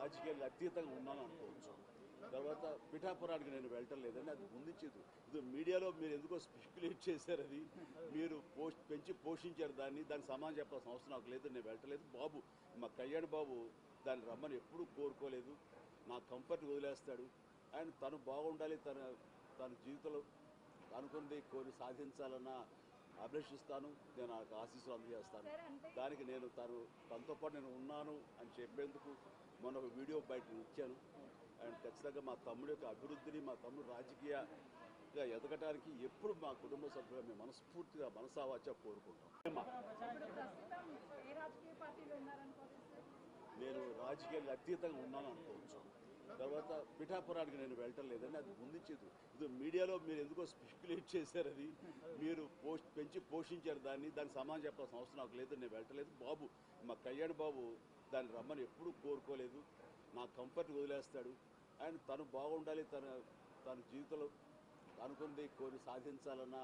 రాజకీయాలు అతీతంగా ఉన్నాను అనుకోవచ్చు. తర్వాత పిఠాపురానికి నేను వెళ్ళటం లేదని అది ముందుంచేది ఇది మీడియాలో మీరు ఎందుకో స్పెక్యులేట్ చేశారు అది. మీరు పోస్ట్ పెంచి పోషించారు దాన్ని దానికి సమాధానం చెప్పాల్సిన అవసరం నాకు లేదు నేను వెళ్ళటలేదు బాబు మా కళ్యాణ్ బాబు దాన్ని రమ్మని ఎప్పుడూ కోరుకోలేదు. నా కంఫర్ట్ వదిలేస్తాడు. అండ్ తను బాగుండాలి తన తన జీవితంలో అనుకున్నది కోరి సాధించాలన్న అభిలషిస్తాను నేను నాకు ఆశీస్సులు అందజేస్తాను. దానికి నేను తను తనతో పాటు నేను ఉన్నాను అని చెప్పేందుకు మొన్న ఒక వీడియో బయట ఇచ్చాను. అండ్ ఖచ్చితంగా మా తమ్ముడి యొక్క అభివృద్ధిని మా తమ్ముడు రాజకీయంగా ఎదగటానికి ఎప్పుడు మా కుటుంబ సభ్యులు మేము మనస్ఫూర్తిగా మనసావాచ కోరుకుంటాం. నేను రాజకీయాలకు అతీతంగా ఉన్నాను అనుకోవచ్చు. తర్వాత పిఠాపురానికి నేను వెళ్ళటం లేదని అది ముందుంచేది ఇది మీడియాలో మీరు ఎందుకో స్పెక్యులేట్ చేశారు అది. మీరు పోస్ట్ పెంచి పోషించారు దాన్ని దానికి సమానం చెప్పాల్సిన అవసరం నాకు లేదు నేను వెళ్ళటలేదు బాబు మా కళ్యాణ్ బాబు దాన్ని రమ్మని ఎప్పుడూ కోరుకోలేదు. నా కంఫర్ట్ వదిలేస్తాడు. అండ్ తను బాగుండాలి తన తన జీవితంలో అనుకుంది కోరి సాధించాలన్న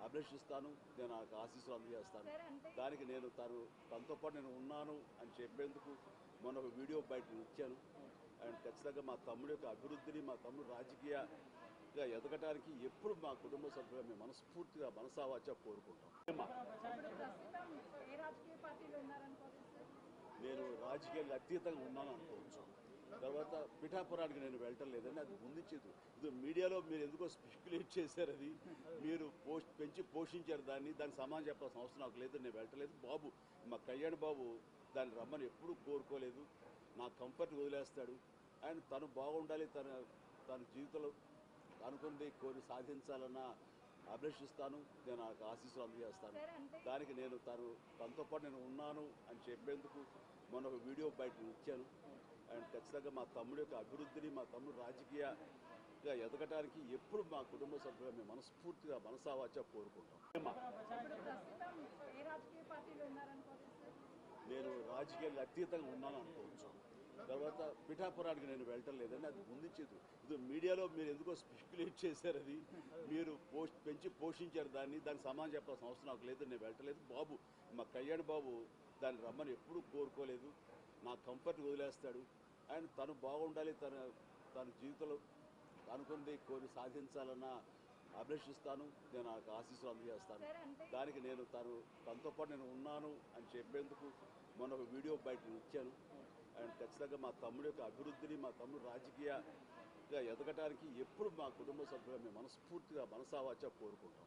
అభిలషిస్తాను. నేను నాకు ఆశీస్సులు అందజేస్తాను. దానికి నేను తను తనతో పాటు నేను ఉన్నాను అని చెప్పేందుకు మొన్న ఒక వీడియో బయట ఇచ్చాను. అండ్ ఖచ్చితంగా మా తమ్ముడి యొక్క అభివృద్ధిని మా తమ్ముడు రాజకీయంగా ఎదగటానికి ఎప్పుడు మా కుటుంబ సభ్యులు మేము మనస్ఫూర్తిగా మనసావాచ కోరుకుంటాం. నేను రాజకీయాలకు అతీతంగా ఉన్నాను అనుకోవచ్చు. తర్వాత పిఠాపురానికి నేను వెళ్ళటం లేదని అది ముందుంచేది ఇది మీడియాలో మీరు ఎందుకో స్పెక్యులేట్ చేశారు అది. మీరు పోస్ట్ పెంచి పోషించారు దాన్ని దానికి సమానం చెప్పాల్సిన అవసరం నాకు లేదు నేను వెళ్ళటలేదు. బాబు మా కళ్యాణ్ బాబు దాన్ని రమ్మని ఎప్పుడూ కోరుకోలేదు. నా కంఫర్ట్ వదిలేస్తాడు. అండ్ తను బాగుండాలి తన తన జీవితంలో అనుకుంది కోరి సాధించాలన్న అభిలషిస్తాను. నేను నాకు ఆశీస్సులు అందజేస్తాను. దానికి నేను తను తనతో పాటు నేను ఉన్నాను అని చెప్పేందుకు మొన్న ఒక వీడియో బయట ఇచ్చాను. అండ్ ఖచ్చితంగా మా తమ్ముడి యొక్క అభివృద్ధిని మా తమ్ముడు రాజకీయంగా ఎదగటానికి ఎప్పుడు మా కుటుంబ సభ్యులు మేము మనస్ఫూర్తిగా మనసావాచ కోరుకుంటాం. నేను రాజకీయాలకు అతీతంగా ఉన్నాను అనుకోవచ్చు. తర్వాత పిఠాపురానికి నేను వెళ్ళటం లేదని అది ముందుంచేది ఇది మీడియాలో మీరు ఎందుకో స్పెక్యులేట్ చేశారు అది. మీరు పోస్ట్ పెంచి పోషించారు దాన్ని దానికి సమానం చెప్పాల్సిన అవసరం నాకు లేదు నేను వెళ్ళటలేదు బాబు మా కళ్యాణ్ బాబు దాన్ని రమ్మని ఎప్పుడూ కోరుకోలేదు. నా కంఫర్ట్ వదిలేస్తాడు. అండ్ తను బాగుండాలి తన తన జీవితంలో అనుకుంది కోరి సాధించాలన్న అభిలషిస్తాను నేను నాకు ఆశీస్సులు అందజేస్తాను. దానికి నేను తను తనతో పాటు నేను ఉన్నాను అని చెప్పేందుకు మొన్న ఒక వీడియో బయట ఇచ్చాను. అండ్ ఖచ్చితంగా మా తమ్ముడి యొక్క అభివృద్ధిని మా తమ్ముడు రాజకీయంగా ఎదగటానికి ఎప్పుడు మా కుటుంబ సభ్యులు మేము మనస్ఫూర్తిగా మనసావాచ కోరుకుంటాం.